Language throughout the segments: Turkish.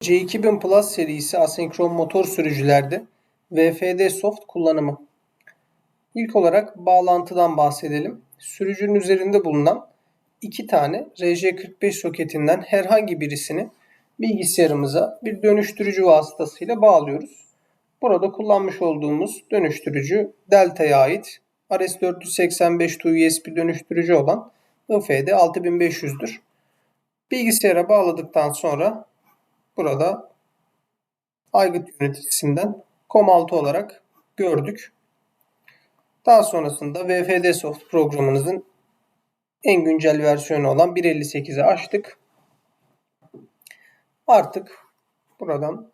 C2000 Plus serisi asenkron motor sürücülerde VFD Soft kullanımı. İlk olarak bağlantıdan bahsedelim. Sürücünün üzerinde bulunan iki tane RJ45 soketinden herhangi birisini bilgisayarımıza bir dönüştürücü vasıtasıyla bağlıyoruz. Burada kullanmış olduğumuz dönüştürücü Delta'ya ait RS485 USB dönüştürücü olan IFD 6500'dür. Bilgisayara bağladıktan sonra burada aygıt yöneticisinden COM6 olarak gördük. Daha sonrasında VFD Soft programınızın en güncel versiyonu olan 1.58'i açtık. Artık buradan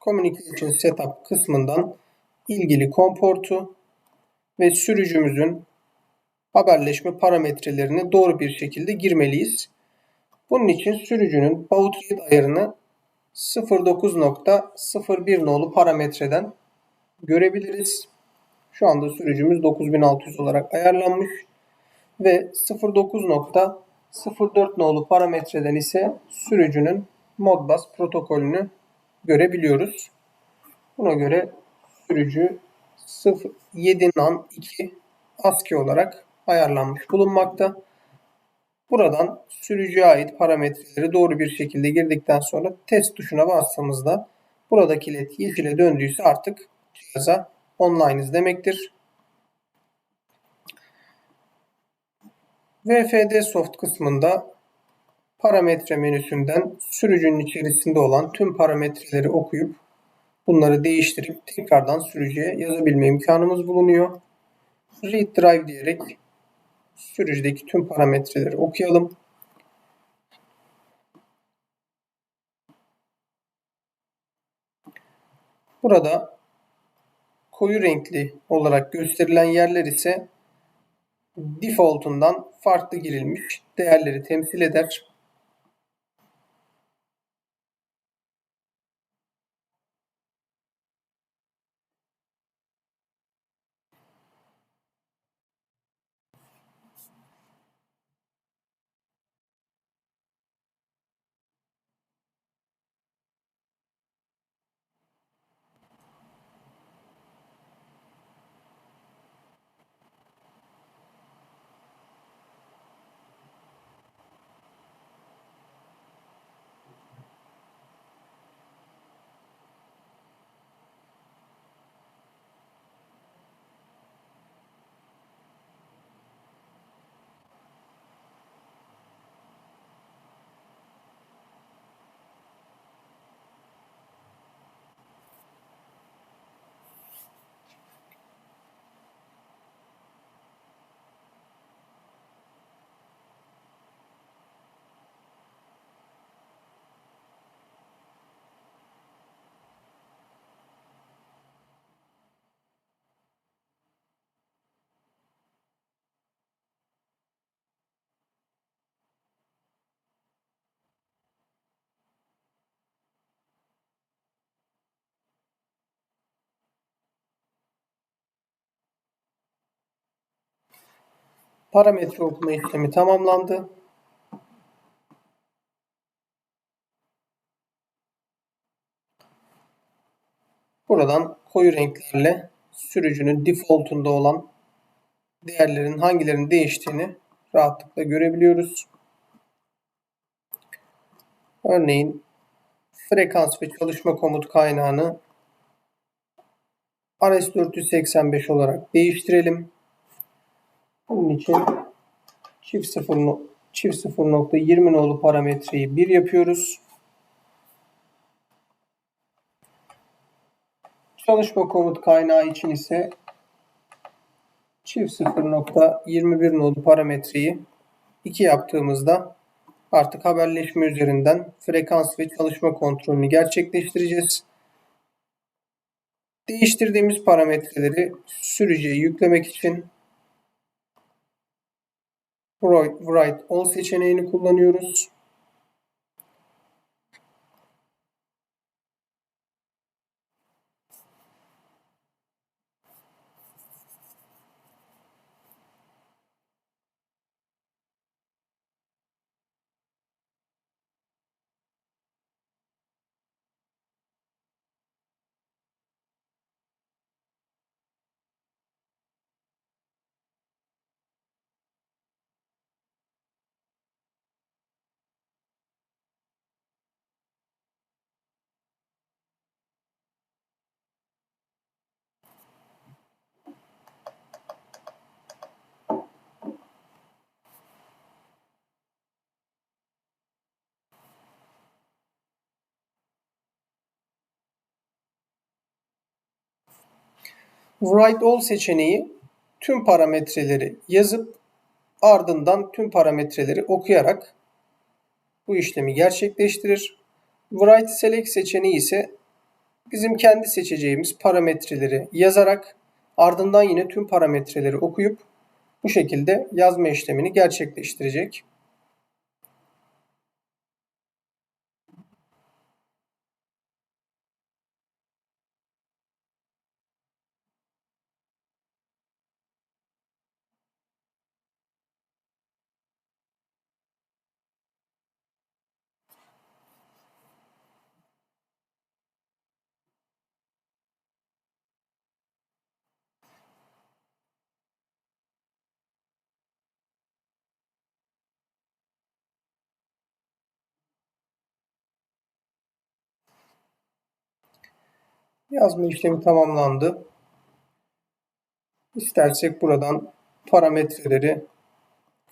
Communication Setup kısmından ilgili komportu ve sürücümüzün haberleşme parametrelerini doğru bir şekilde girmeliyiz. Bunun için sürücünün baud rate ayarını 09.01 nolu parametreden görebiliriz. Şu anda sürücümüz 9600 olarak ayarlanmış ve 09.04 nolu parametreden ise sürücünün Modbus protokolünü görebiliyoruz. Buna göre sürücü 07 NAN 2 ASCII olarak ayarlanmış bulunmakta. Buradan sürücüye ait parametreleri doğru bir şekilde girdikten sonra test tuşuna bastığımızda buradaki led yeşile döndüyse artık cihaza online'ız demektir. VFD Soft kısmında parametre menüsünden sürücünün içerisinde olan tüm parametreleri okuyup bunları değiştirip tekrardan sürücüye yazabilme imkanımız bulunuyor. Read Drive diyerek sürücüdeki tüm parametreleri okuyalım. Burada koyu renkli olarak gösterilen yerler ise default'undan farklı girilmiş değerleri temsil eder. Parametre okuma işlemi tamamlandı. Buradan koyu renklerle sürücünün default'unda olan değerlerin hangilerinin değiştiğini rahatlıkla görebiliyoruz. Örneğin frekans ve çalışma komut kaynağını RS485 olarak değiştirelim. Bunun için çift 0 çift 0.20 nolu parametreyi 1 yapıyoruz. Çalışma komut kaynağı için ise çift 0.21 nolu parametreyi 2 yaptığımızda artık haberleşme üzerinden frekans ve çalışma kontrolünü gerçekleştireceğiz. Değiştirdiğimiz parametreleri sürücüye yüklemek için Write All seçeneğini kullanıyoruz. Write All seçeneği tüm parametreleri yazıp ardından tüm parametreleri okuyarak bu işlemi gerçekleştirir. Write Select seçeneği ise bizim kendi seçeceğimiz parametreleri yazarak ardından yine tüm parametreleri okuyup bu şekilde yazma işlemini gerçekleştirecek. Yazma işlemi tamamlandı. İstersek buradan parametreleri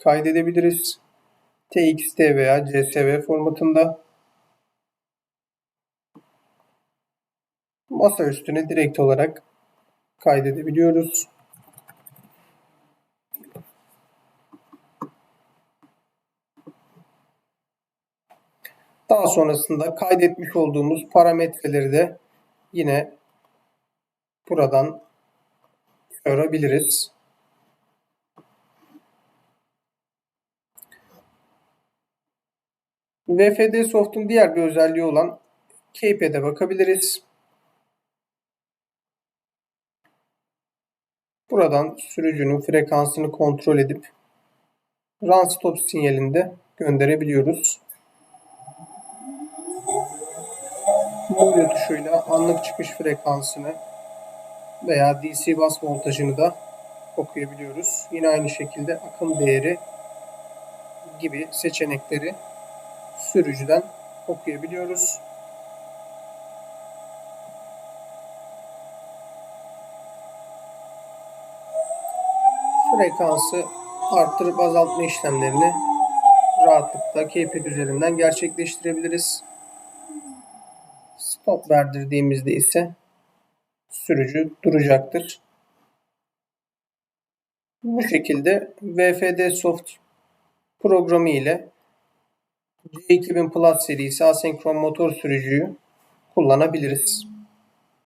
kaydedebiliriz. TXT veya CSV formatında. Masa üstüne direkt olarak kaydedebiliyoruz. Daha sonrasında kaydetmiş olduğumuz parametreleri de yine buradan görebiliriz. VFD Soft'un diğer bir özelliği olan Keypad'e bakabiliriz. Buradan sürücünün frekansını kontrol edip run stop sinyalini de gönderebiliyoruz. Mono tuşuyla anlık çıkış frekansını veya DC bas voltajını da okuyabiliyoruz. Yine aynı şekilde akım değeri gibi seçenekleri sürücüden okuyabiliyoruz. Frekansı arttırıp azaltma işlemlerini rahatlıkla keypad üzerinden gerçekleştirebiliriz. Stop verdirdiğimizde ise sürücü duracaktır. Bu şekilde VFD Soft programı ile C2000 Plus serisi asenkron motor sürücüyü kullanabiliriz.